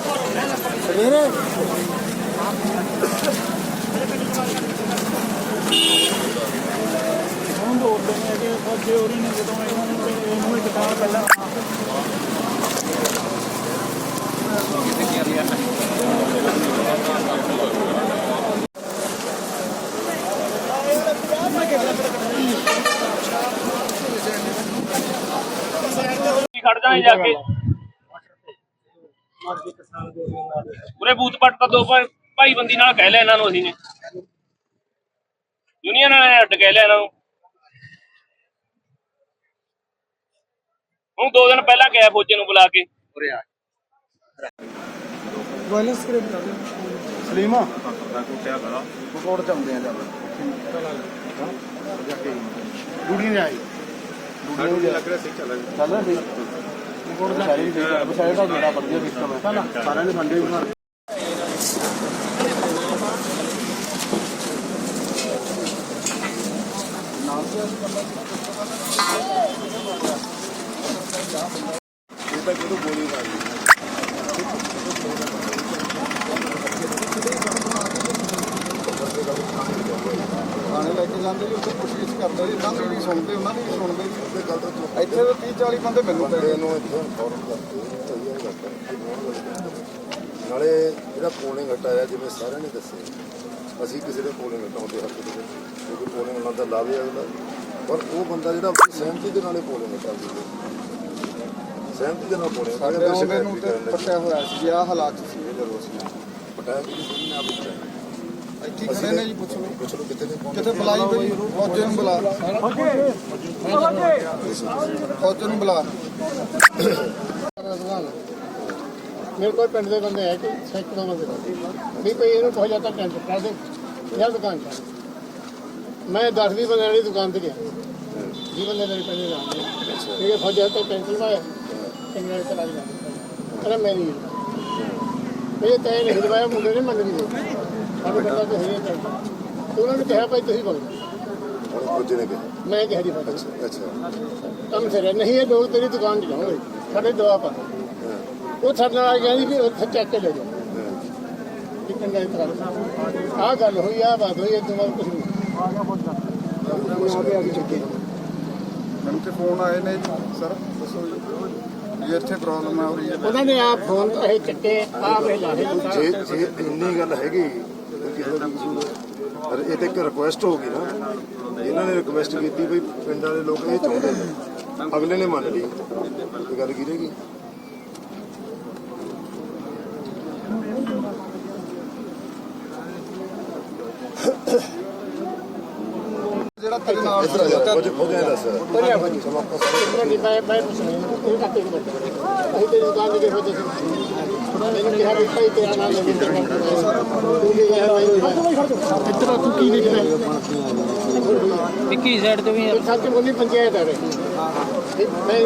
ਸਵੇਰੇ ਹੁਣ ਦੋ ਦਿਨ ਹੈਗੇ ਫੱਜੇ ਹੋ ਰਹੀ ਨੇ ਜਦੋਂ ਇਹਨਾਂ ਨੂੰ ਤੇ ਇਹਨੂੰ ਇੱਕ ਤਾਂ ਪਹਿਲਾਂ ਖੜ ਜਾਏ ਜਾ ਕੇ ਪੂਰੇ ਬੂਥ ਪੱਟ ਤਾਂ ਦੋ ਭਾਈ ਭਾਈ ਬੰਦੀ ਨਾਲ ਕਹਿ ਲਿਆ ਇਹਨਾਂ ਨੂੰ ਅਸੀਂ ਨੇ। ਯੂਨੀਅਨ ਵਾਲਿਆਂ ਨੇ ਅੱਡ ਕਹਿ ਲਿਆ ਇਹਨਾਂ ਨੂੰ। ਹੁਣ ਦੋ ਦਿਨ ਪਹਿਲਾਂ ਕਿਹਾ ਫੌਜੀ ਨੂੰ ਬੁਲਾ ਕੇ। ਵਾਇਲੈਂਸ ਕਰੇ ਬਣਾ ਦੇ ਸਲੀਮਾ ਕੋਟ ਚਾਉਂਦੇ ਆ ਜਦ ਡੂੜੀ ਨਹੀਂ ਆਈ। ਡੂੜੀ ਲੱਗ ਰਿਹਾ ਸੀ ਚੱਲ ਚੱਲ ਰਿਹਾ ਸੀ ਕੋਟ ਦਾ ਸਾਰੀ ਬਸਾਇਡ ਦਾ ਮੇਰਾ ਵਧੀਆ ਸਿਸਟਮ ਹੈ। ਸਾਰਿਆਂ ਨੇ ਫੰਡੇ ਵੀ ਮਾਰੀ ਥਾਣੇ ਲੈ ਕੇ ਜਾਂਦੇ ਜੀ ਉੱਥੇ ਪੁੱਛਗਿੱਛ ਕਰਦੇ ਜੀ ਇਹਨਾਂ ਦੀ ਵੀ ਸੁਣਦੇ ਉਹਨਾਂ ਦੀ ਵੀ ਸੁਣਦੇ ਜੀ ਤੇ ਗੱਲ ਤਾਂ ਇੱਥੇ ਤਾਂ 30 40 ਬੰਦੇ ਮੈਨੂੰ ਪਏ ਨੂੰ ਇੱਥੋਂ ਹੈ ਗੱਲ ਨਾਲੇ ਜਿਹੜਾ ਪੋਲਿੰਗ ਹਟਾਇਆ ਜਿਵੇਂ ਸਾਰਿਆਂ ਨੇ ਦੱਸਿਆ ਅਸੀਂ ਕਿਸੇ ਦੇ ਪੋਲਿੰਗ ਹਟਾਉਂਦੇ ਹੱਕ ਦੇ ਕਿਉਂਕਿ ਪੋਲਿੰਗ ਉਹਨਾਂ ਦਾ ਲਾਭ ਹੈ ਅਗਲਾ। ਪਰ ਉਹ ਬੰਦਾ ਜਿਹੜਾ ਸਹਿਮਤੀ ਦੇ ਨਾਲੇ ਪੋਲਿੰਗ ਹਟਾ ਦਿੰਦੇ। ਸਹਿਮਤੀ ਦੇ ਨਾਲ ਪੋਲਿੰਗ ਸਾਡੇ ਆਉਂਦੇ ਨੂੰ ਪੱਟਿਆ ਹੋਇਆ ਸੀ ਆਹ ਹਾਲਾਤ ਸੀ ਜਦੋਂ ਅਸੀਂ ਪਟਾਇਆ ਕਿ ਨਹੀਂ ਆਪ ਇੱਥੇ ਖੜੇ ਨੇ ਜੀ, ਪੁੱਛ। ਲਓ ਪੁੱਛ ਲਓ ਕਿਤੇ ਨੇ ਕਿਤੇ ਬੁਲਾਈ ਬਈ ਫੌਜੇ ਨੂੰ ਬੁਲਾ। ਫੌਜੇ ਨੂੰ ਬੁਲਾ। ਮੇਰੇ ਕੋਲ ਪਿੰਡ ਦੇ ਬੰਦੇ ਹੈ ਕਿ ਸੈਂਕੜੋਂ ਬੰਦੇ ਨਹੀਂ ਕੋਈ ਇਹਨੂੰ ਕਹੋ ਜਾਂਦਾ ਕੈਂਸਲ ਕਰ ਦੇ। ਜਾਂ ਦੁਕਾਨ ਕਰ। ਮੈਂ 10 ਵੀਹ ਬੰਦੇ ਵਾਲੀ ਦੁਕਾਨ ਤੇ ਗਿਆ। ਜੀ ਬੰਦੇ ਮੇਰੇ ਪਹਿਲੇ ਨਾਮ ਠੀਕ ਹੈ ਤੋਂ ਕੈਂਸਲ ਮਾਇਆ ਇੰਗਲੈਂਡ ਚਲਾ ਗਿਆ। ਅਰੇ ਮੈਂ ਨਹੀਂ। ਇਹ ਤੈਨੂੰ ਨਹੀਂ ਮੁੰਡੇ ਨੇ ਮੰਨ ਲਈ ਸਾਡੇ ਬੰਦਾ ਤੇ ਹੈ ਤੇ ਉਹਨਾਂ ਨੇ ਕਿਹਾ ਭਾਈ ਤੁਸੀਂ ਬੋਲੋ। ਹੁਣ ਪੁੱਜੇ ਨੇ ਕਿ ਮੈਂ ਕਿਹਾ ਜੀ ਭਾਈ ਅੱਛਾ ਕੰਮ ਸਿਰੇ ਨਹੀਂ ਇਹ ਲੋਕ ਤੇਰੀ ਦੁਕਾਨ 'ਚ ਜਾਣਗੇ ਸਾਡੇ ਦਵਾ ਪਾ। ਉਹ ਸਾਡੇ ਨਾਲ ਆ ਗਿਆ ਜੀ ਵੀ ਉੱਥੇ ਚੱਕ ਕੇ ਲੈ ਜਾਓ। ਕਿੰਨੇ ਦਾ ਇਤਰਾ ਆ ਗੱਲ ਹੋਈ ਆ ਬਾਤ ਹੋਈ ਇਹ ਤੋਂ ਬਾਅਦ ਕੁਝ ਨਹੀਂ। ਮੈਨੂੰ ਤੇ ਫੋਨ ਆਏ ਨੇ ਸਰ ਦੱਸੋ ਜੀ। ਇੱਥੇ ਪ੍ਰੋਬਲਮ ਆ ਰਹੀ ਹੈ ਉਹਨਾਂ ਨੇ ਆ ਫੋਨ ਇਹ ਚੱਕੇ ਆ ਵੇ ਲਾਹੇ ਜੇ ਜੇ ਇੰਨੀ ਗੱਲ ਹੈਗੀ ਤਾਂ ਕਿਸੇ ਦਾ ਵੀ ਕਸੂਰ ਹੈ। ਪਰ ਇਹ ਤੇ ਇੱਕ ਰਿਕੁਐਸਟ ਹੋ ਗਈ ਨਾ ਇਹਨਾਂ ਨੇ ਰਿਕੁਐਸਟ ਕੀਤੀ ਵੀ ਪਿੰਡ ਵਾਲੇ ਲੋਕ ਇਹ ਚਾਹੁੰਦੇ ਨੇ ਅਗਲੇ ਨੇ ਮੰਨ ਲਈ ਇਹ ਗੱਲ ਕੀ ਰਹੇਗੀ ਜਿਹੜਾ ਤੇਰੇ ਨਾਲ ਇਧਰ ਆ ਜਾ ਕੁਝ ਹੋ ਗਿਆ ਦੱਸ ਕਰਿਆ ਭਾਜੀ ਕਿੰਨੇ ਦੀ ਮੈਂ ਮੈਂ ਪੁੱਛ ਰਿਹਾ ਇਹ ਕੱਟੇ ਨਹੀਂ ਬੱਟੇ ਅਸੀਂ ਤੇਰੀ ਦੁਕਾਨ ਦੇ ਹੋ ਤੁਸੀਂ ਮੈਨੂੰ ਕਿਹਾ ਵੀ ਭਾਈ ਤੇਰਾ ਨਾਮ ਕੇ ਤੂੰ ਵੀ ਗਿਆ ਭਾਈ ਇੱਧਰ ਤੂੰ ਕੀ ਦੇਖਣਾ ਵਿੱਕੀ ਸਾਈਡ ਤੇ ਵੀ ਸੱਚ ਬੋਲੀ ਪੰਚਾਇਤ ਆ ਰਹੀ ਮੈਂ ਨਹੀਂ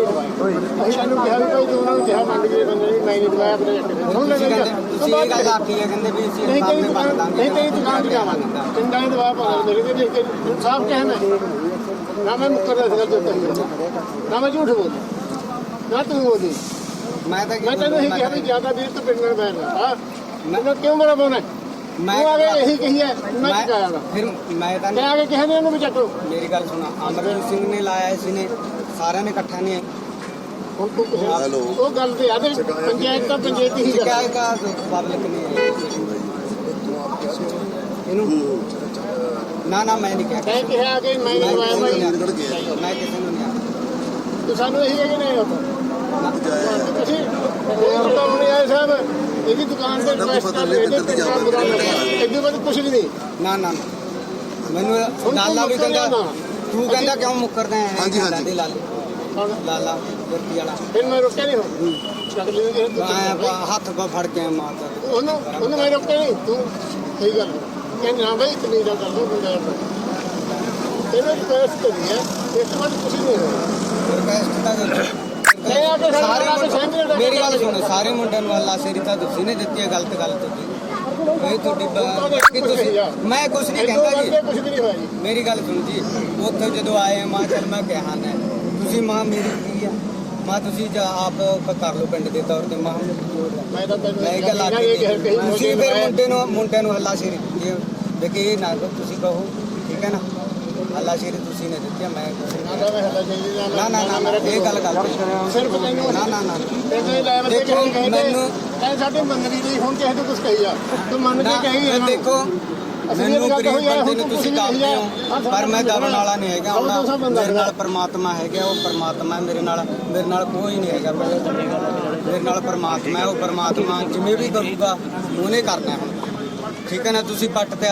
ਅਸੀਂ ਇਹਨੂੰ ਕਿਹਾ ਵੀ ਭਾਈ ਤੂੰ ਉਹਨਾਂ ਨੂੰ ਕਿਹਾ ਮੰਨ ਕੇ ਬੰਦੇ ਨੇ ਮੈਂ ਨਹੀਂ ਦਵਾਇਆ ਆਪਣੇ ਨੇ ਸੁਣ ਲੈ ਤੁਸੀਂ ਇਹ ਗੱਲ ਆਖੀ ਹੈ ਕਹਿੰਦੇ ਵੀ ਅਸੀਂ ਨਹੀਂ ਦੇ ਦੁਕਾਨ ਨਹੀਂ ਤੇਰੀ ਦੁਕਾਨ ਤੇ ਜਾਵਾਂਗਾ। ਪਿੰਡਾਂ ਦੇ ਦਵਾ ਪਾ ਮੇਰੇ ਲਿਖ ਕੇ ਸਾਫ਼ ਕਹਿ ਮੈਂ ਨਾ ਮੈਂ ਮੁੱਕਰਦਾ ਸੀਗਾ ਜੋ ਨਾ ਮੈਂ ਝੂਠ ਬੋਲਦਾ। ਨਾ ਤੂੰ ਬੋਲੀ। ਮੈਂ ਤਾਂ ਮੈਂ ਤੈਨੂੰ ਇਹ ਕਿਹਾ ਵੀ ਜ਼ਿਆਦਾ ਵੀਰ ਤੂੰ ਪਿੰਡ ਨਾਲ ਬੈਠ ਹਾਂ? ਮੈਨੂੰ ਕਿਉਂ ਮੇਰਾ ਬੋਨਾ ਮੈਂ ਤੂੰ ਆਗੇ ਇਹੀ ਕਹੀ ਹੈ ਮੈਂ ਕੀ ਕਰਾਂਗਾ ਫਿਰ ਮੈਂ ਤਾਂ ਮੈਂ ਆਗੇ ਕਿਹਾ ਨੇ ਉਹਨੂੰ ਵੀ ਚੱਕੋ ਮੇਰੀ ਗੱਲ ਸੁਣਾ ਅਮਰਜੀਤ ਸਿੰਘ ਨੇ ਲਾਇਆ ਇਸ ਨੇ ਸਾਰਿਆਂ ਨੇ ਇਕੱਠਾ ਨੇ। ਹੁਣ ਤੂੰ ਉਹ ਗੱਲ ਤੇ ਆਦੇ ਪੰਚਾਇਤ ਤਾਂ ਪੰਚਾਇਤ ਹੀ ਗੱਲ ਸ਼ਿਕਾਇਤ ਦਾ ਪਬਲਿਕ ਨੇ। ਇਹਨੂੰ ਨਾ ਨਾ ਮੈਂ ਨਹੀਂ ਕਿਹਾ ਮੈਂ ਕਿਹਾ ਆ ਕੇ ਮੈਂ ਭਾਈ। ਮੈਂ ਕਿਸੇ ਨੂੰ ਨਹੀਂ। ਤੂੰ ਸਾਨੂੰ ਇਹੀ ਹੈ ਕਿ ਨਹੀਂ ਹੁੰਦਾ ਤੁਸੀਂ ਹੋਰ ਤਾਂ ਨਹੀਂ ਆਏ ਸਾਹਿਬ ਇਹਦੀ ਦੁਕਾਨ ਤੇ ਰਿਕਵੈਸਟ ਕਰ ਰਹੇ ਇਹਦੇ ਤੇ ਕੰਮ ਬੁਰਾ ਲੱਗਾ ਇਹਦੇ ਬਾਅਦ ਕੁਝ ਵੀ ਨਹੀਂ ਨਾ ਨਾ ਨਾ। ਮੈਨੂੰ ਲਾਲਾ ਵੀ ਕਹਿੰਦਾ ਤੂੰ ਕਹਿੰਦਾ ਕਿਉਂ ਮੁੱਕਰਦਾ ਹੈ ਹਾਂਜੀ ਹਾਂਜੀ ਲਾਲਾ ਗੁਰਤੀ ਵਾਲਾ ਫਿਰ ਮੈਂ ਰੋਕਿਆ ਨਹੀਂ ਹੁਣ ਚੱਕ ਲਈ ਜੇ ਤੂੰ ਮੈਂ ਆਪਾਂ ਹੱਥ ਪਾ ਫੜ ਕੇ ਮਾਰਦਾ ਉਹਨੂੰ ਉਹਨੂੰ ਮੈਂ ਰੋਕਿਆ ਨਹੀਂ ਤੂੰ ਸਹੀ ਗੱਲ ਕਹਿੰਦਾ ਨਾ ਬਈ ਇਤਨੀ ਦਾ ਕਰ ਦੋ ਬੰਦਾ ਇਹਨੇ ਰਿਕਵੈਸਟ ਕਰੀ ਹੈ ਇਸ ਤੋਂ ਬਾਅਦ ਕੁਝ ਨਹੀਂ ਹੋਇਆ ਰਿਕਵੈਸਟ ਤਾਂ ਮੈਂ ਆ ਕੇ ਸਾਡੇ ਸਾਰੇ ਮੁੰਡੇ ਮੇਰੀ ਗੱਲ ਸੁਣੋ ਸਾਰੇ ਮੁੰਡਿਆਂ ਨੂੰ ਅੱਲਾ ਸੇਰੀ ਤਾਂ ਤੁਸੀਂ ਨੇ ਦਿੱਤੀ ਹੈ ਗਲਤ ਗੱਲ ਤੁਸੀਂ ਇਹ ਤੁਹਾਡੀ ਬ- ਕਿ ਤੁਸੀਂ ਮੈਂ ਕੁਝ ਨਹੀਂ ਕਹਿੰਦਾ ਜੀ। ਕੁਝ ਵੀ ਨਹੀਂ ਹੋਇਆ ਜੀ। ਮੇਰੀ ਗੱਲ ਸੁਣ ਜੀ ਉੱਥੇ ਜਦੋਂ ਆਏ ਮਾਂ ਚੱਲ ਮੈਂ ਕਿਹਾ ਨਾ। ਤੁਸੀਂ ਮਾਂ ਮੇਰੀ ਕੀ ਆ? ਮੈਂ ਤੁਸੀਂ ਜਾ ਆਪ ਕ- ਕਰ ਲਓ ਪਿੰਡ ਦੇ ਤੌਰ ਤੇ ਮੈਂ। ਮੈਂ ਤਾਂ ਤੈਨੂੰ ਮੈਂ ਇਹ ਗੱਲ ਇਹ ਆਖੀ ਕਿ ਤੁਸੀਂ ਫਿਰ ਮੁੰਡੇ ਨੂੰ ਮੁੰਡੇ ਨੂੰ ਹੱਲਾ ਸ਼ੇਰੀ ਦਿੱਤੀ ਹੈ। ਵੀ ਕਿ ਇਹ ਨਾ ਤੁਸੀਂ ਕਹੋ। ਠੀਕ ਹੈ ਨਾ? ਹੱਲਾ ਸ਼ੇਰੀ ਤੁਸੀਂ ਨੇ ਦਿੱਤੀ ਮੈਂ ਨਾ ਮੈਂ ਹੱਲਾ ਨਾ ਨਾ ਨਾ ਇਹ ਗੱਲ ਕਰ ਸਿਰਫ ਤੈਨੂੰ ਨਾ ਨਾ ਨਾ ਤੈਨੂੰ ਲੈ ਕਿਸੇ ਕਹਿੰਦੇ ਮੈਨੂੰ- ਸਾਡੇ ਮੰਨਣੀ ਨਹੀਂ ਹੁਣ ਕਿਸੇ ਤੋਂ ਕੁਝ ਕਹੀ ਆ। ਤੂੰ ਮੰਨ ਕੇ ਕਹੀ ਇਹ ਦੇਖੋ ਮੈਨੂੰ ਗਰੀਬ ਆ, ਬੰਦੇ ਨੂੰ ਤੁਸੀਂ ਦੱਸਦੇ। ਹੋ? ਪਰ ਮੈਂ ਦਬਣ ਵਾਲਾ ਨਹੀਂ ਹੈਗਾ ਦੋ ਉਹਨਾਂ ਮੇਰੇ ਨਾਲ ਪਰਮਾਤਮਾ ਹੈਗਾ ਉਹ ਪਰਮਾਤਮਾ ਮੇਰੇ ਨਾਲ ਮੇਰੇ ਨਾਲ ਕੋਈ ਨਹੀਂ ਹੈਗਾ ਮੇਰੇ ਨਾਲ ਪਰਮਾਤਮਾ ਹੈ ਉਹ ਪਰਮਾਤਮਾ ਜਿਵੇਂ ਵੀ ਕਰੂਗਾ ਉਹਨੇ ਕਰਨਾ ਹੈ ਠੀਕ ਹੈ ਨਾ ਤੁਸੀਂ ਪੱਟ ਤੇ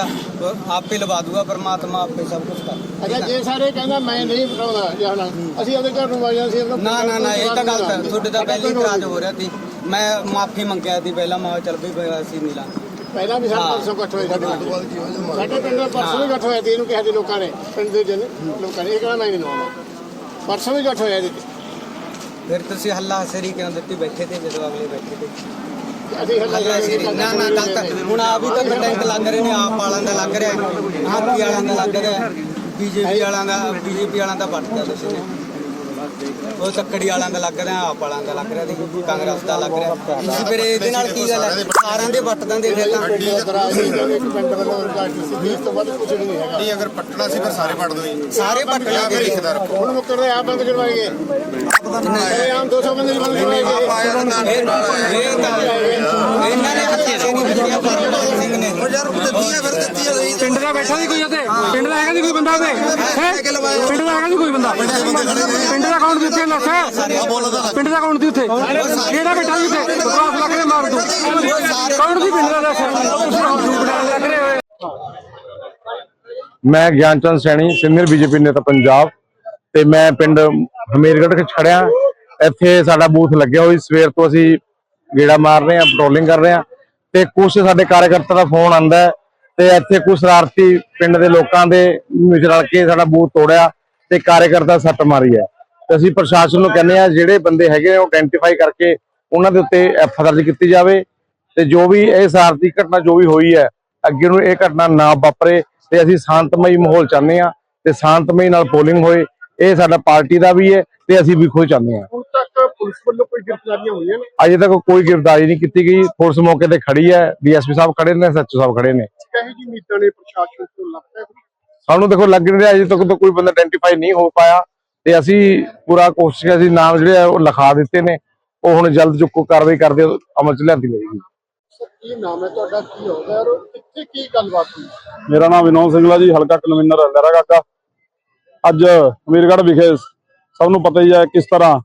ਆਪੇ ਲਵਾ ਦੂਗਾ ਪਰਮਾਤਮਾ ਆਪੇ ਸਭ ਕੁਝ ਕਰ ਅੱਛਾ ਜੇ ਸਾਰੇ ਕਹਿੰਦਾ ਮੈਂ ਨਹੀਂ ਪਟਾਉਂਦਾ ਜਾਣਾ ਅਸੀਂ ਉਹਦੇ ਘਰ ਨੂੰ ਵਾਜਾ ਸੀ ਨਾ ਨਾ ਨਾ ਇਹ ਤਾਂ ਗੱਲ ਤਾਂ ਤੁਹਾਡੇ ਦਾ ਪਹਿਲੀ ਇਤਰਾਜ਼ ਹੋ ਰਿਹਾ ਸੀ। ਮੈਂ ਮਾਫੀ ਮੰਗਿਆ ਸੀ ਪਹਿਲਾਂ ਮੈਂ ਚੱਲ ਵੀ ਬਈ ਅਸੀਂ ਨਹੀਂ ਲਾਂ ਪਹਿਲਾਂ ਵੀ ਸਾਡੇ ਹਾਂ। ਪਰਸੋਂ ਇਕੱਠ ਹੋਏ ਸਾਡੇ ਸਾਡੇ ਪਿੰਡ ਦਾ ਪਰਸੋਂ ਵੀ ਇਕੱਠ ਹੋਇਆ ਸੀ ਇਹਨੂੰ ਕਿਹਾ ਸੀ ਲੋਕਾਂ ਨੇ ਪਿੰਡ ਦੇ ਜਨ ਲੋਕਾਂ ਨੇ ਇਹ ਕਿਹੜਾ ਮੈਂ ਨਹੀਂ ਲਵਾਉਣਾ ਪਰਸੋਂ ਵੀ ਇਕੱਠ ਹੋਇਆ ਇਹਦੇ ਫਿਰ ਤੁਸੀਂ ਹੱਲਾ ਹਸਰੀ ਕਿਉਂ ਦਿੱਤੀ? ਬੈਠੇ ਤੇ ਜਦੋਂ ਅਗਲੇ ਬੈਠੇ ਤੇ। ਅਸੀਂ ਹੱਲਾ ਹੱਲਾ ਨਾ ਨਾ ਗਲਤ ਹੁਣ ਆ ਵੀ ਤਾਂ ਟੈਂਕ ਲੱਗ ਰਹੇ ਨੇ, ਆਪ ਵਾਲਾਂ ਦਾ ਲੱਗ ਰਿਹਾ ਆਪੀ ਵਾਲਾਂ ਦਾ ਲੱਗ ਰਿਹਾ, ਬੀਜੇਪੀ ਵਾਲਾਂ ਦਾ, ਬੀਜੇਪੀ ਵਾਲਾਂ ਦਾ ਵੱਟਦਾ ਤੁਸੀਂ ਉਹ ਚੱਕੜੀ ਵਾਲਾਂ ਦਾ ਲੱਗ ਰਿਹਾ ਆਪ ਵਾਲਾਂ ਦਾ ਲੱਗ ਰਿਹਾ ਤੇ ਕਾਂਗਰਸ ਦਾ ਲੱਗ ਰਿਹਾ। ਤੁਸੀਂ ਫਿਰ ਇਹਦੇ ਨਾਲ ਕੀ ਗੱਲ ਹੈ ਸਾਰਿਆਂ ਦੇ ਵੱਟਦਾਂ ਦੇ ਫਿਰ ਤਾਂ। ਨਹੀਂ ਕਹਿੰਦੇ ਕਿ ਪਿੰਡ ਵੱਲੋਂ ਪਾਰਟੀ ਸੀ ਇਸ ਤੋਂ ਵੱਧ ਕੁਝ ਵੀ ਨਹੀਂ ਹੈਗਾ। ਨਹੀਂ ਅਗਰ ਪੱਟਣਾ ਸੀ ਫਿਰ ਸਾਰੇ ਪੱਟ ਦੋ ਜੀ। ਸਾਰੇ ਵੱਟ ਜਾਂ। ਫਿਰ ਰਿਸ਼ਤੇਦਾਰ ਹੁਣ ਮੁੱਕਰ ਰਹੇ ਆਪ ਬੰਦ ਕਰਵਾਏ ਗਏ। ਇਹ ਆਮ 200 ਬੰਦੇ ਬੰਦ ਕਰਵਾਏ ਗਏ। ਆਇਆ ਤਾਂ ਨਾਲ ਇਹ ਇਹ ਤਾਂ ਇਹਨਾਂ ਨੇ ਹੱਥੇ ਨਹੀਂ ਦਿੱਤੀਆਂ ਪਰਮਪਾਲ ਸਿੰਘ ਨੇ ਯਾਰ ਦਿੱਤੀ ਹੈ ਫਿਰ ਦਿੱਤੀ ਹੈ ਜੀ ਪਿੰਡ ਦਾ ਬੈਠਾ ਸੀ ਕੋਈ ਉੱਥੇ? ਪਿੰਡ ਦਾ ਹੈਗਾ ਸੀ ਕੋਈ ਬੰਦਾ ਉੱਥੇ? ਹੈਂ? ਪਿੰਡ ਦਾ ਹੈਗਾ ਸੀ ਕੋਈ ਬੰਦਾ? ਪਿੰਡ ਦਾ ਅਕਾਊਂਟ ਦਿੱਤੇ ਦੱਸ? ਪਿੰਡ ਦਾ ਅਕਾਊਂਟ ਦੀ ਉੱਥੇ? ਕਿਹੜਾ ਬੈਠਾ ਸੀ ਉੱਥੇ? ਬਕਵਾਸ ਲੱਗ ਰਹੇ ਮਾਰ ਤੂੰ ਅਕਾਊਂਟ ਦੀ ਪਿੰਡ ਦਾ ਦੱਸ? ਤੁਸੀਂ ਹੁਣ ਝੂਠ ਨਾਲ ਲੱਗ ਰਹੇ ਹੋਏ ਮੈਂ ਗਿਆਨਚੰਦ ਸੈਣੀ ਸੀਨੀਅਰ ਬੀਜੇਪੀ ਨੇਤਾ ਪੰਜਾਬ ਤੇ ਮੈਂ ਪਿੰਡ ਹਮੀਰਗੜ੍ਹ ਵਿੱਚ ਖੜਿਆ। ਇੱਥੇ ਸਾਡਾ ਬੂਥ ਲੱਗਿਆ ਹੋਈ ਸਵੇਰ ਤੋਂ ਅਸੀਂ ਗੇੜਾ ਮਾਰ ਰਹੇ ਹਾਂ ਪੈਟਰੋਲਿੰਗ ਕਰ ਰਹੇ ਹਾਂ। ਤੇ ਕੁਝ ਸਾਡੇ ਕਾਰਜਕਰਤਾ ਦਾ ਫੋਨ ਆਂਦਾ ਤੇ ਇੱਥੇ ਕੁਝ ਸ਼ਰਾਰਤੀ ਪਿੰਡ ਦੇ ਲੋਕਾਂ ਦੇ ਵਿੱਚ ਰਲ ਕੇ ਸਾਡਾ ਬੂਥ ਤੋੜਿਆ ਤੇ ਕਾਰਜਕਰਤਾ ਸੱਟ ਮਾਰੀ ਹੈ। ਤੇ ਅਸੀਂ ਪ੍ਰਸ਼ਾਸਨ ਨੂੰ ਕਹਿੰਦੇ ਆ ਜਿਹੜੇ ਬੰਦੇ ਹੈਗੇ ਨੇ ਉਹ ਆਇਡੈਂਟੀਫਾਈ ਕਰਕੇ ਉਹਨਾਂ ਦੇ ਉੱਤੇ ਐਫ ਦਰਜ ਕੀਤੀ ਜਾਵੇ ਤੇ ਜੋ ਵੀ ਇਹ ਸ਼ਰਾਰਤੀ ਘਟਨਾ ਜੋ ਵੀ ਹੋਈ ਹੈ, ਅੱਗੇ ਨੂੰ ਇਹ ਘਟਨਾ ਨਾ ਵਾਪਰੇ ਤੇ ਅਸੀਂ ਸ਼ਾਂਤਮਈ ਮਾਹੌਲ ਚਾਹੁੰਦੇ ਆ ਤੇ ਸ਼ਾਂਤਮਈ ਨਾਲ ਪੋਲਿੰਗ ਹੋਏ, ਇਹ ਸਾਡਾ ਪਾਰਟੀ ਦਾ ਵੀ ਹੈ ਤੇ ਅਸੀਂ ਵੀ ਖੁਦ ਚਾਹੁੰਦੇ ਆ ਪੁਲਿਸ ਵੱਲੋਂ ਕੋਈ ਗ੍ਰਿਫਤਾਰੀਆਂ ਹੋਈਆਂ ਨੇ? ਅਜੇ ਤੱਕ ਕੋਈ ਗ੍ਰਿਫਤਾਰੀ ਨਹੀਂ ਕੀਤੀ ਗਈ। ਪੁਲਿਸ ਮੌਕੇ ਤੇ ਖੜੀ ਹੈ। ਡੀਐਸਪੀ ਸਾਹਿਬ ਖੜੇ ਨੇ ਸੱਚੋ ਸਾਹਿਬ ਖੜੇ ਨੇ। ਕਹੇ ਜੀ ਨੀਤਾਂ ਨੇ ਪ੍ਰਸ਼ਾਸਨ ਤੋਂ ਲੱਗਦਾ ਹੈ? ਸਾਨੂੰ ਦੇਖੋ ਲੱਗ ਨਹੀਂ ਰਿਹਾ। ਅਜੇ ਤੱਕ ਤਾਂ ਕੋਈ ਬੰਦਾ ਆਇਡੈਂਟੀਫਾਈ ਨਹੀਂ ਹੋ ਪਾਇਆ। ਤੇ ਅਸੀਂ ਪੂਰਾ ਕੋਸ਼ਿਸ਼ ਅਸੀਂ ਨਾਮ ਜਿਹੜੇ ਆ ਉਹ ਲਿਖਾ ਦਿੱਤੇ ਨੇ। ਉਹ ਹੁਣ ਜਲਦ ਚੁੱਕੋ ਕਾਰਵਾਈ ਕਰਦੇ ਅਮਲ ਚ ਲਿਆਂਦੀ ਜਾਏਗੀ। ਸਰ ਕੀ ਨਾਮ ਹੈ ਤੁਹਾਡਾ? ਕੀ ਹੋਗਾ ਔਰ ਕਿੱਥੇ ਕੀ ਗੱਲਬਾਤ ਹੋਈ? ਮੇਰਾ ਨਾਮ ਵਿਨੋਦ ਸਿੰਘਲਾ ਜੀ ਹਲਕਾ ਕਨਵੀਨਰ ਲਹਿਰਾ ਕਾਕਾ। ਅੱਜ ਅਮੀਰਗੜ੍ਹ ਵਿਖੇ ਸਭ ਨੂੰ ਪਤਾ ਹੀ ਹੈ ਕਿਸ ਤਰ੍ਹਾਂ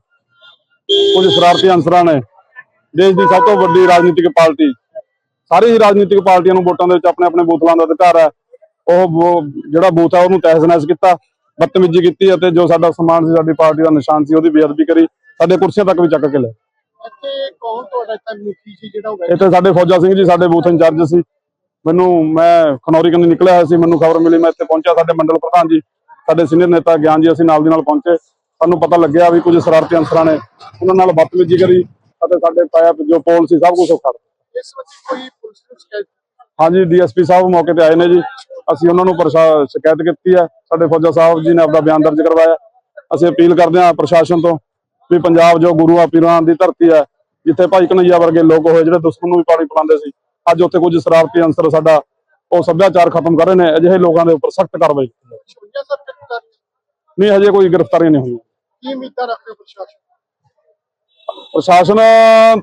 ਕੁਝ ਸ਼ਰਾਰਤੀ ਅਨਸਰਾਂ ਨੇ ਦੇਸ਼ ਦੀ ਸਭ ਤੋਂ ਵੱਡੀ ਰਾਜਨੀਤਿਕ ਪਾਰਟੀ। ਸਾਰੀ ਹੀ ਰਾਜਨੀਤਿਕ ਪਾਰਟੀਆਂ ਨੂੰ ਵੋਟਾਂ ਦੇ ਵਿੱਚ ਆਪਣੇ ਆਪਣੇ ਬੂਥ ਲਾਉਣ ਦਾ ਅਧਿਕਾਰ ਹੈ। ਉਹ ਜਿਹੜਾ ਬੂਥ ਹੈ ਉਹਨੂੰ ਤਹਿਸ-ਨਹਿਸ ਕੀਤਾ ਬਦਤਮੀਜ਼ੀ ਕੀਤੀ ਅਤੇ ਜੋ ਸਾਡਾ ਸਮਾਨ ਸੀ ਸਾਡੀ ਪਾਰਟੀ ਦਾ ਨਿਸ਼ਾਨ ਸੀ ਉਹਦੀ ਬੇਅਦਬੀ ਕਰੀ ਸਾਡੇ ਕੁਰਸੀਆਂ ਤੱਕ ਵੀ ਚੱਕ ਕੇ ਲੈ ਇੱਥੇ ਕੌਣ ਤੁਹਾਡਾ ਇੱਥੇ ਮੁਖੀ ਸੀ ਜਿਹੜਾ ਉਹ ਇੱਥੇ ਸਾਡੇ ਫੌਜਾ ਸਿੰਘ ਜੀ ਸਾਡੇ ਬੂਥ ਇੰਚਾਰਜ ਸੀ। ਮੈਨੂੰ ਮੈਂ ਖਨੌਰੀ ਕੰਨੀ ਨਿਕਲਿਆ ਹੋਇਆ ਸੀ ਮੈਨੂੰ ਖਬਰ ਮਿਲੀ ਮੈਂ ਇੱਥੇ ਪਹੁੰਚਿਆ। ਸਾਡੇ ਮੰਡਲ ਪ੍ਰਧਾਨ ਜੀ ਸਾਡੇ ਸੀਨੀਅਰ ਨੇਤਾ ਗਿਆਨ ਜੀ ਅਸੀਂ ਨਾਲ ਦੀ ਨਾਲ ਪਹੁੰਚੇ। ਸਾਨੂੰ ਪਤਾ ਲੱਗਿਆ ਵੀ ਕੁਝ ਸ਼ਰਾਰਤੀ ਅਨਸਰਾਂ ਨੇ ਉਹਨਾਂ ਨਾਲ ਬਦਤਮੀਜ਼ੀ ਕਰੀ ਅਤੇ ਸਾਡੇ ਪਾਇਪ ਜੋ ਪੋਲ ਸੀ ਸਭ ਕੁਝ ਉਖਾੜ ਹਾਂਜੀ ਡੀਐਸਪੀ ਸਾਹਿਬ ਮੌਕੇ ਤੇ ਆਏ ਨੇ ਜੀ। ਅਸੀਂ ਉਹਨਾਂ ਨੂੰ ਸ਼ਿਕਾਇਤ ਕੀਤੀ ਹੈ। ਸਾਡੇ ਫੌਜਾ ਸਾਹਿਬ ਜੀ ਨੇ ਆਪਦਾ ਬਿਆਨ ਦਰਜ ਕਰਵਾਇਆ। ਅਸੀਂ ਅਪੀਲ ਕਰਦੇ ਹਾਂ ਪ੍ਰਸ਼ਾਸਨ ਤੋਂ ਵੀ ਪੰਜਾਬ ਜੋ ਗੁਰੂਆਂ ਪੀਰਾਂ ਦੀ ਧਰਤੀ ਹੈ ਜਿੱਥੇ ਭਾਈ ਕਨਈਆ ਵਰਗੇ ਲੋਕ ਹੋਏ ਜਿਹੜੇ ਦੁਸ਼ਮਣ ਨੂੰ ਵੀ ਪਾਣੀ ਪਿਲਾਉਂਦੇ ਸੀ ਅੱਜ ਉੱਥੇ ਕੁਝ ਸ਼ਰਾਰਤੀ ਅੰਸਰ ਸਾਡਾ ਉਹ ਸੱਭਿਆਚਾਰ ਖਤਮ ਕਰ ਰਹੇ ਨੇ। ਅਜਿਹੇ ਲੋਕਾਂ ਦੇ ਉੱਪਰ ਸਖਤ ਕਾਰਵਾਈ। ਨਹੀਂ ਹਜੇ ਕੋਈ ਗ੍ਰਿਫਤਾਰੀ ਨਹੀਂ ਹੋਈ। ਕੀ ਉਮੀਦਾਂ ਰੱਖਦੇ ਹੋ ਪ੍ਰਸ਼ਾਸਨ? ਪ੍ਰਸ਼ਾਸਨ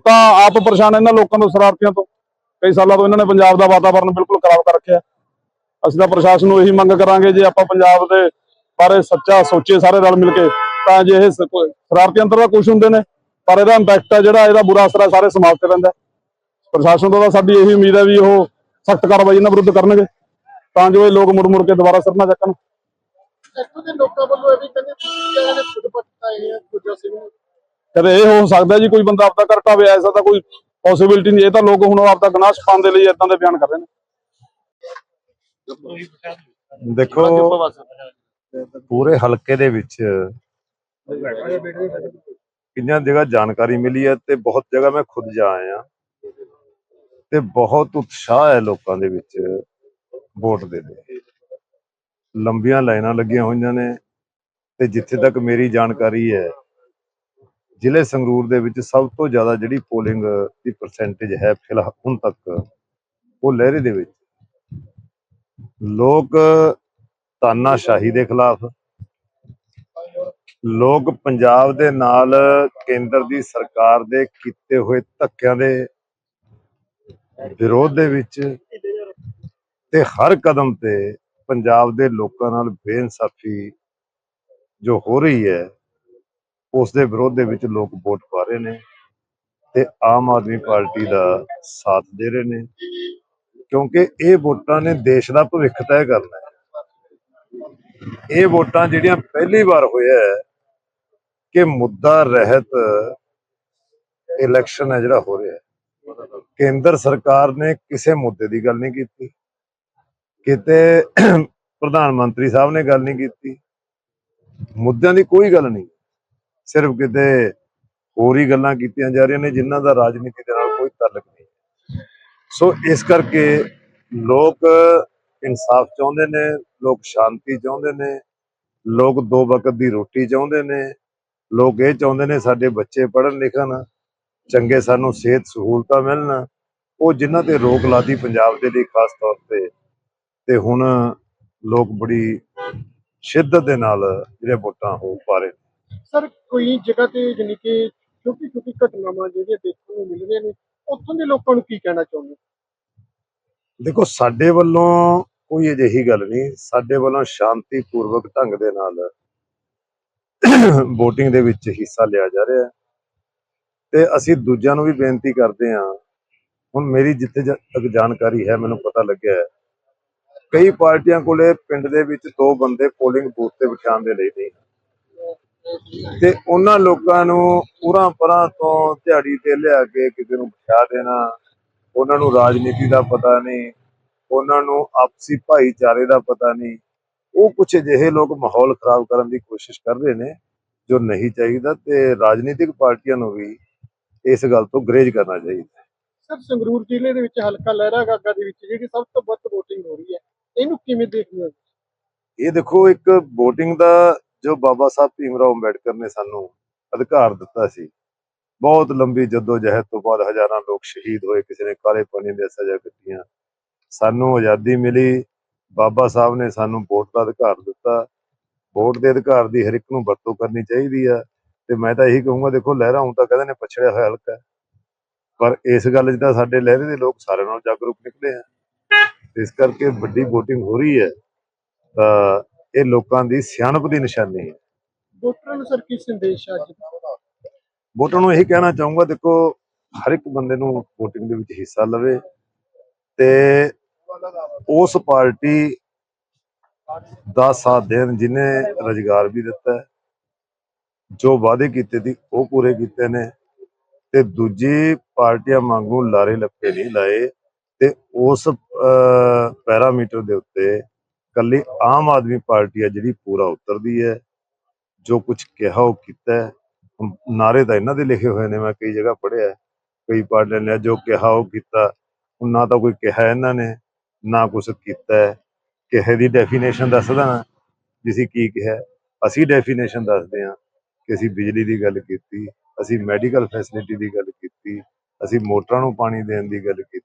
ਤਾਂ ਆਪ ਪਰੇਸ਼ਾਨ ਇਹਨਾਂ ਲੋਕਾਂ ਤੋਂ, ਸ਼ਰਾਰਤੀਆਂ ਤੋਂ। ਕਈ ਸਾਲਾਂ ਤੋਂ ਇਹਨਾਂ ਨੇ ਪੰਜਾਬ ਦਾ ਵਾਤਾਵਰਣ ਬਿਲਕੁਲ ਖਰਾਬ ਕਰ ਰੱਖਿਆ। ਅਸੀਂ ਤਾਂ ਪ੍ਰਸ਼ਾਸਨ ਨੂੰ ਇਹੀ ਮੰਗ ਕਰਾਂਗੇ ਜੇ ਆਪਾਂ ਪੰਜਾਬ ਦੇ ਬਾਰੇ ਸੱਚਾ ਸੋਚੀਏ ਸਾਰੇ ਰਲ ਮਿਲ ਕੇ, ਤਾਂ ਜੇ ਇਹ ਸ਼ਰਾਰਤੀ ਅੰਦਰ ਤਾਂ ਕੁਝ ਹੁੰਦੇ ਨੇ, ਪਰ ਇਹਦਾ ਇੰਪੈਕਟ ਆ ਜਿਹੜਾ, ਇਹਦਾ ਬੁਰਾ ਅਸਰ ਹੈ ਸਾਰੇ ਸਮਾਜ ਤੇ ਪੈਂਦਾ ਪ੍ਰਸ਼ਾਸਨ ਤੋਂ ਤਾਂ ਸਾਡੀ ਇਹੀ ਉਮੀਦ ਹੈ ਵੀ ਉਹ ਸਖਤ ਕਾਰਵਾਈ ਇਹਨਾਂ ਵਿਰੁੱਧ ਕਰਨਗੇ, ਤਾਂ ਜੋ ਇਹ ਲੋਕ ਮੁੜ ਮੁੜ ਕੇ ਦੁਬਾਰਾ ਸਿਰ ਨਾ ਚੱਕਣ। ਇੱਥੋਂ ਦੇ ਲੋਕਾਂ ਵੱਲੋਂ ਇਹ ਵੀ ਕਹਿੰਦੇ ਤੁਸੀਂ ਕਹਿੰਦੇ ਨੇ ਖੁਦ ਪਟਾਏ ਹੈ ਦੂਜਾ ਸਿੰਘ ਨੂੰ ਕਦੇ ਇਹ ਹੋ ਸਕਦਾ ਜੀ ਕੋਈ ਬੰਦਾ ਆਪਦਾ ਕਰ ਢਾਵੇ ਐਸਾ ਤਾਂ ਕੋਈ ਪੋਸਿਬਿਲਿਟੀ ਨਹੀਂ ਇਹ ਤਾਂ ਲੋਕ ਹੁਣ ਆਪਦਾ ਗਨਾਹ ਛਪਾਉਣ ਦੇ ਲਈ ਇਦਾਂ ਦੇ ਬਿਆਨ ਕਰ ਰਹੇ ਨੇ। ਦੇਖੋ ਪੂਰੇ ਹਲਕੇ ਦੇ ਵਿੱਚ ਕਿੰਨੀਆਂ ਜਗ੍ਹਾ ਜਾਣਕਾਰੀ ਮਿਲੀ ਹੈ ਤੇ ਬਹੁਤ ਜਗ੍ਹਾ ਮੈਂ ਖੁਦ ਜਾ ਆਇਆ। ਤੇ ਬਹੁਤ ਉਤਸ਼ਾਹ ਹੈ ਲੋਕਾਂ ਦੇ ਵਿੱਚ ਵੋਟ ਦੇ ਲਈ। ਲੰਬੀਆਂ ਲਾਈਨਾਂ ਲੱਗੀਆਂ ਹੋਈਆਂ ਨੇ ਤੇ ਜਿੱਥੇ ਤੱਕ ਮੇਰੀ ਜਾਣਕਾਰੀ ਹੈ, ਜ਼ਿਲ੍ਹੇ ਸੰਗਰੂਰ ਦੇ ਵਿੱਚ ਸਭ ਤੋਂ ਜ਼ਿਆਦਾ ਜਿਹੜੀ ਪੋਲਿੰਗ ਦੀ ਪਰਸੈਂਟੇਜ ਹੈ ਫਿਲਹਾਲ ਹੁਣ ਤੱਕ, ਉਹ ਲਹਿਰੇ ਦੇ ਵਿੱਚ। ਲੋਕ ਤਾਨਾਸ਼ਾਹੀ ਦੇ ਖਿਲਾਫ, ਲੋਕ ਪੰਜਾਬ ਦੇ ਨਾਲ ਕੇਂਦਰ ਦੀ ਸਰਕਾਰ ਦੇ ਕੀਤੇ ਹੋਏ ਧੱਕਿਆਂ ਦੇ ਵਿਰੋਧ ਦੇ ਵਿੱਚ ਤੇ ਹਰ ਕਦਮ ਤੇ ਪੰਜਾਬ ਦੇ ਲੋਕਾਂ ਨਾਲ ਬੇਇਨਸਾਫੀ ਜੋ ਹੋ ਰਹੀ ਹੈ, ਉਸ ਦੇ ਵਿਰੋਧ ਦੇ ਵਿੱਚ ਲੋਕ ਵੋਟ ਪਾ ਰਹੇ ਨੇ ਤੇ ਆਮ ਆਦਮੀ ਪਾਰਟੀ ਦਾ ਸਾਥ ਦੇ ਰਹੇ ਨੇ, ਕਿਉਂਕਿ ਇਹ ਵੋਟਾਂ ਨੇ ਦੇਸ਼ ਦਾ ਭਵਿੱਖ ਤੈਅ ਕਰਨਾ ਹੈ। ਇਹ ਵੋਟਾਂ ਜਿਹੜੀਆਂ ਪਹਿਲੀ ਵਾਰ ਹੋਇਆ ਹੈ ਕਿ ਮੁੱਦਾ ਰਹਿਤ ਇਲੈਕਸ਼ਨ ਹੈ ਜਿਹੜਾ ਹੋ ਰਿਹਾ ਹੈ। ਕੇਂਦਰ ਸਰਕਾਰ ਨੇ ਕਿਸੇ ਮੁੱਦੇ ਦੀ ਗੱਲ ਨਹੀਂ ਕੀਤੀ। ਕਿਤੇ ਪ੍ਰਧਾਨ ਮੰਤਰੀ ਸਾਹਿਬ ਨੇ ਗੱਲ ਨਹੀਂ ਕੀਤੀ। ਮੁੱਦਿਆਂ ਦੀ ਕੋਈ ਗੱਲ ਨਹੀਂ। ਸਿਰਫ ਕਿਤੇ ਹੋਰ ਹੀ ਗੱਲਾਂ ਕੀਤੀਆਂ ਜਾ ਰਹੀਆਂ ਨੇ, ਜਿਨ੍ਹਾਂ ਦਾ ਰਾਜਨੀਤੀ ਦੇ ਨਾਲ ਕੋਈ ਤਾਲੁਕ ਨਹੀਂ। ਸੋ ਇਸ ਕਰਕੇ ਲੋਕ ਇਨਸਾਫ ਚਾਹੁੰਦੇ ਨੇ, ਲੋਕ ਸ਼ਾਂਤੀ ਚਾਹੁੰਦੇ ਨੇ, ਲੋਕ ਦੋ ਵਕਤ ਦੀ ਰੋਟੀ ਚਾਹੁੰਦੇ ਨੇ, ਲੋਕ ਇਹ ਚਾਹੁੰਦੇ ਨੇ ਸਾਡੇ ਬੱਚੇ ਪੜ੍ਹਨ ਲਿਖਣ, ਚੰਗੇ ਸਾਨੂੰ ਸਿਹਤ ਸਹੂਲਤਾਂ ਮਿਲਣ। ਉਹ ਜਿਨ੍ਹਾਂ ਤੇ ਰੋਕ ਲਾਦੀ ਪੰਜਾਬ ਦੇ ਲਈ, ਖਾਸ ਤੌਰ ਤੇ ਤੇ ਹੁਣ ਲੋਕ ਬੜੀ ਸ਼ਿੱਦਤ ਦੇ ਨਾਲ ਜਿਹੜੇ ਵੋਟਾਂ ਹੋ ਪਾ ਰਹੇ। ਸਰ ਕੋਈ ਜਗ੍ਹਾ ਤੇ ਜਾਣੀ ਕਿ ਛੋਟੀ ਛੋਟੀ ਘਟਨਾਵਾਂ ਜਿਹੜੀਆਂ ਦੇਖਣ ਨੂੰ ਮਿਲ ਰਹੀਆਂ ਨੇ ਉੱਥੋਂ ਦੇ ਲੋਕਾਂ ਨੂੰ ਕੀ ਕਹਿਣਾ ਚਾਹੁੰਦੇ? ਦੇਖੋ ਸਾਡੇ ਵੱਲੋਂ ਕੋਈ ਅਜਿਹੀ ਗੱਲ ਨਹੀਂ ਸਾਡੇ ਵੱਲੋਂ ਸ਼ਾਂਤੀਪੂਰਵਕ ਢੰਗ ਦੇ ਨਾਲ VOTING ਦੇ ਵਿੱਚ ਹਿੱਸਾ ਲਿਆ ਜਾ ਰਿਹਾ ਤੇ ਅਸੀਂ ਦੂਜਿਆਂ ਨੂੰ ਵੀ ਬੇਨਤੀ ਕਰਦੇ ਹਾਂ ਹੁਣ ਮੇਰੀ ਜਿੱਥੇ ਤੱਕ ਜਾਣਕਾਰੀ ਹੈ ਮੈਨੂੰ ਪਤਾ ਲੱਗਿਆ ਹੈ ਕਈ ਪਾਰਟੀਆਂ ਕੋਲੇ ਪਿੰਡ ਦੇ ਵਿੱਚ ਦੋ ਬੰਦੇ ਪੋਲਿੰਗ ਬੂਥ ਤੇ ਬਿਠਾਉਣ ਦੇ ਲਈ ਨਹੀਂ ਤੇ ਉਹਨਾਂ ਲੋਕਾਂ ਨੂੰ ਉਰਾਂ ਪਰਾਂ ਤੋਂ ਦਿਹਾੜੀ ਤੇ ਲਿਆ ਕੇ ਕਿਸੇ ਨੂੰ ਬਿਠਾ ਦੇਣਾ, ਉਹਨਾਂ ਨੂੰ ਰਾਜਨੀਤੀ ਦਾ ਪਤਾ ਨਹੀਂ, ਉਹਨਾਂ ਨੂੰ ਆਪਸੀ ਭਾਈਚਾਰੇ ਦਾ ਪਤਾ ਨਹੀਂ, ਉਹ ਕੁਝ ਅਜਿਹੇ ਲੋਕ ਮਾਹੌਲ ਖਰਾਬ ਕਰਨ ਦੀ ਕੋਸ਼ਿਸ਼ ਕਰ ਰਹੇ ਨੇ ਜੋ ਨਹੀਂ ਚਾਹੀਦਾ ਤੇ ਰਾਜਨੀਤਿਕ ਪਾਰਟੀਆਂ ਨੂੰ ਵੀ ਇਸ ਗੱਲ ਤੋਂ ਗਰੇਜ ਕਰਨਾ ਚਾਹੀਦਾ। ਸਰ, ਸੰਗਰੂਰ ਜ਼ਿਲ੍ਹੇ ਦੇ ਵਿੱਚ ਹਲਕਾ ਲਹਿਰਾ ਗਾਗਾ ਦੇ ਵਿੱਚ ਜਿਹੜੀ ਸਭ ਤੋਂ ਵੱਧ VOTING ਹੋ ਰਹੀ ਹੈ ਇਹਨੂੰ ਕਿਵੇਂ ਦੇਖਦੇ ਹੋ? ਇਹ ਦੇਖੋ, ਇੱਕ VOTING ਦਾ ਜੋ ਬਾਬਾ ਸਾਹਿਬ ਭੀਮ ਰਾਓ ਅੰਬੇਡਕਰ ਨੇ ਸਾਨੂੰ ਅਧਿਕਾਰ ਦਿੱਤਾ ਸੀ, ਬਹੁਤ ਲੰਬੀ ਜਦੋਜਹਿਦ ਤੋਂ ਬਾਅਦ ਹਜ਼ਾਰਾਂ ਲੋਕ ਸ਼ਹੀਦ ਹੋਏ, ਕਿਸੇ ਨੇ ਕਾਲੇ ਪਾਣੀ ਦੀਆਂ ਸਜ਼ਾ ਕੱਟੀਆਂ। ਸਾਨੂੰ ਆਜ਼ਾਦੀ ਮਿਲੀ, ਬਾਬਾ ਸਾਹਿਬ ਨੇ ਸਾਨੂੰ ਵੋਟ ਦਾ ਅਧਿਕਾਰ ਦਿੱਤਾ। ਵੋਟ ਦੇ ਅਧਿਕਾਰ ਦੀ ਹਰ ਇੱਕ ਨੂੰ ਵਰਤੋਂ ਕਰਨੀ ਚਾਹੀਦੀ ਆ। ਤੇ ਮੈਂ ਤਾਂ ਇਹੀ ਕਹੂੰਗਾ, ਦੇਖੋ, ਲਹਿਰਾ ਹੁਣ ਤਾਂ ਕਹਿੰਦੇ ਨੇ ਪਛੜਿਆ ਹੋਇਆ ਹਲਕਾ ਪਰ ਇਸ ਗੱਲ 'ਚ ਤਾਂ ਸਾਡੇ ਲਹਿਰੇ ਦੇ ਲੋਕ ਸਾਰਿਆਂ ਨਾਲ ਜਾਗਰੂਕ ਨਿਕਲੇ ਆ। ਇਸ ਕਰਕੇ ਵੱਡੀ VOTING ਹੋ ਰਹੀ ਹੈ ਤਾਂ ਇਹ ਲੋਕਾਂ ਦੀ ਸਿਆਣਪ ਦੀ ਨਿਸ਼ਾਨੀ ਹੈ ਵੋਟਰਾਂ ਨੂੰ ਸਰ ਕੀ ਸੰਦੇਸ਼ ਅੱਜ? ਵੋਟਰਾਂ ਨੂੰ ਇਹੀ ਕਹਿਣਾ ਚਾਹੂੰਗਾ ਦੇਖੋ ਹਰ ਇੱਕ ਬੰਦੇ ਨੂੰ VOTING ਦੇ ਵਿੱਚ ਹਿੱਸਾ ਲਵੇ ਤੇ ਉਸ ਪਾਰਟੀ ਦਾ ਸਾਥ ਦੇਣ ਜਿਨੇ ਰੁਜ਼ਗਾਰ ਵੀ ਦਿੱਤਾ ਜੋ ਵਾਅਦੇ ਕੀਤੇ ਸੀ ਉਹ ਪੂਰੇ ਕੀਤੇ ਨੇ ਤੇ ਦੂਜੀ ਪਾਰਟੀਆਂ ਵਾਂਗੂ ਲਾਰੇ ਲੱਪੇ ਨਹੀਂ ਲਾਏ ਤੇ ਉਸ ਪੈਰਾਮੀਟਰ ਦੇ ਉੱਤੇ ਕੱਲੀ ਆਮ ਆਦਮੀ ਪਾਰਟੀ ਆ ਜਿਹੜੀ ਪੂਰਾ ਉਤਰਦੀ ਹੈ, ਜੋ ਕੁਝ ਕਿਹਾ ਉਹ ਕੀਤਾ ਨਾਰੇ ਤਾਂ ਇਹਨਾਂ ਦੇ ਲਿਖੇ ਹੋਏ ਨੇ, ਮੈਂ ਕਈ ਜਗ੍ਹਾ ਪੜ੍ਹਿਆ ਕਈ ਪਾਰਟੀਆਂ ਨੇ ਜੋ ਕਿਹਾ ਉਹ ਕੀਤਾ। ਨਾ ਤਾਂ ਕੋਈ ਕਿਹਾ ਇਹਨਾਂ ਨੇ, ਨਾ ਕੁਝ ਕੀਤਾ ਹੈ। ਕਿਹੇ ਦੀ ਡੈਫੀਨੇਸ਼ਨ ਦੱਸਦਾ ਦੇਣਾ ਵੀ ਕੀ ਕਿਹਾ ਅਸੀਂ ਡੈਫੀਨੇਸ਼ਨ ਦੱਸਦੇ ਹਾਂ ਕਿ ਅਸੀਂ ਬਿਜਲੀ ਦੀ ਗੱਲ ਕੀਤੀ, ਅਸੀਂ ਮੈਡੀਕਲ ਫੈਸਿਲਿਟੀ ਦੀ ਗੱਲ ਕੀਤੀ, ਅਸੀਂ ਮੋਟਰਾਂ ਨੂੰ ਪਾਣੀ ਦੇਣ ਦੀ ਗੱਲ ਕੀਤੀ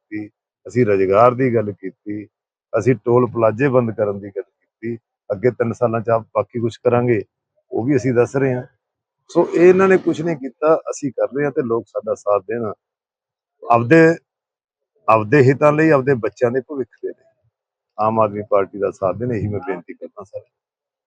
ਅਸੀਂ ਰੁਜ਼ਗਾਰ ਦੀ ਗੱਲ ਕੀਤੀ, ਅਸੀਂ ਟੋਲ ਪਲਾਜ਼ੇ ਬੰਦ ਕਰਨ ਦੀ ਗੱਲ ਕੀਤੀ, ਅੱਗੇ 3 ਸਾਲਾਂ ਚ ਆਪ ਬਾਕੀ ਕੁਝ ਕਰਾਂਗੇ, ਉਹ ਵੀ ਅਸੀਂ ਦੱਸ ਰਹੇ ਹਾਂ। ਸੋ ਇਹ ਇਹਨਾਂ ਨੇ ਕੁਝ ਨਹੀਂ ਕੀਤਾ, ਅਸੀਂ ਕਰ ਰਹੇ ਹਾਂ ਤੇ ਲੋਕ ਸਾਡਾ ਸਾਥ ਦੇਣ। ਆਪਦੇ ਆਪਦੇ ਹਿੱਤਾਂ ਲਈ, ਆਪਦੇ ਬੱਚਿਆਂ ਦੇ ਭਵਿੱਖ ਦੇ ਲਈ। ਆਮ ਆਦਮੀ ਪਾਰਟੀ ਦਾ ਸਾਥ ਦੇਣ, ਇਹੀ ਮੈਂ ਬੇਨਤੀ ਕਰਦਾ ਸਰ